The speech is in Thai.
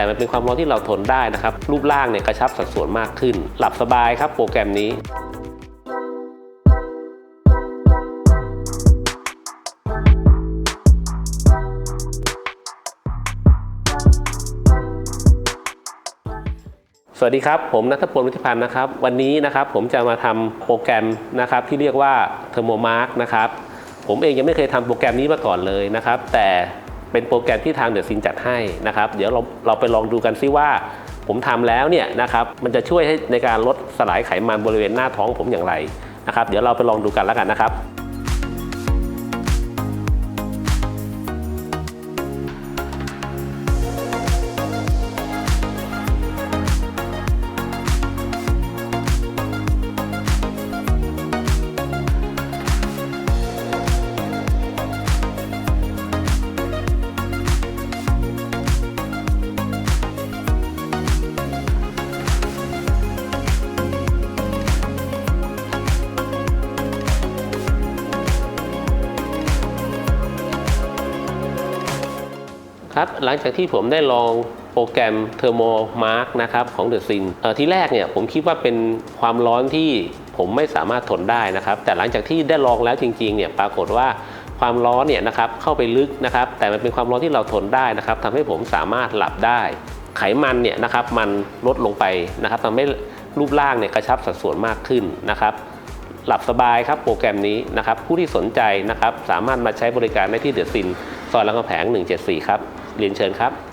แต่มันเป็นความร้อนที่เราทนได้นะครับ รูปร่างเนี่ยกระชับสัดส่วนมากขึ้น หลับสบายครับโปรแกรมนี้สวัสดีครับ ผมนัทพลวิทยพันธ์นะครับ วันนี้นะครับผมจะมาทำโปรแกรมนะครับที่เรียกว่า Thermomark นะครับ ผมเองยังไม่เคยทำโปรแกรมนี้มาก่อนเลยนะครับ แต่ เป็นโปรแกรมที่ทางเดอะซินจัดให้นะครับ เดี๋ยวเราเราไปลองดูกันซิว่า ผมทำแล้วเนี่ยนะครับมันจะช่วยให้ในการลดสลายไขมันบริเวณหน้าท้องผมอย่างไรนะครับ เดี๋ยวเราไปลองดูกันแล้วกันนะครับ ครับหลังจากที่ผมได้ลองโปรแกรม Thermo Mark นะครับของ The Sin เอ่อที่แรกเนี่ยผมคิดว่าเป็นความร้อนที่ผมไม่สามารถทนได้นะครับ แต่หลังจากที่ได้ลองแล้วจริงๆเนี่ยปรากฏว่าความร้อนเนี่ยนะครับเข้าไปลึกนะครับ แต่มันเป็นความร้อนที่เราทนได้นะครับทำให้ผมสามารถหลับได้ ไขมันเนี่ยนะครับมันลดลงไปนะครับทำให้รูปร่างเนี่ยกระชับสัดส่วนมากขึ้นนะครับ หลับสบายครับโปรแกรมนี้นะครับ ผู้ที่สนใจนะครับสามารถมาใช้บริการได้ที่เดอะซินซอยรามคำแผง174 ครับ เรียนเชิญครับ